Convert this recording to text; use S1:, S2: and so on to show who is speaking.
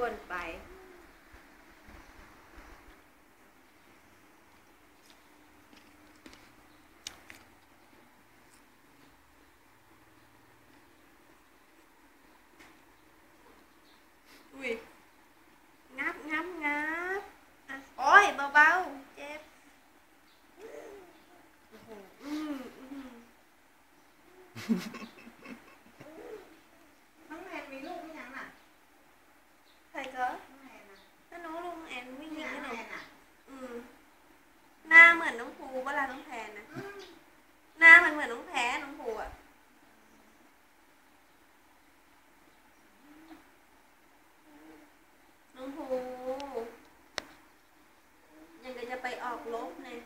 S1: วนไป อุ้ย งับงับงับอะโอ้ยเบาๆ เจ็บโอ้โหอืมอืม
S2: น้องแอนมีลูกหรือยังน่ะ
S1: ใครก็
S2: น้องแอนน่ะ
S1: ถ้าน้องลุงแอนวิ่งหนี
S2: นี่
S1: ข
S2: น้อง
S1: นม
S2: แอนน่ะ
S1: อืม หน้าเห มือนน้องภูเวลาน้องแพนนะ หน้ามันเหมือนน้องแพ้น้องภูอะน้องภูยังก็จะไปออกลบเนี่ย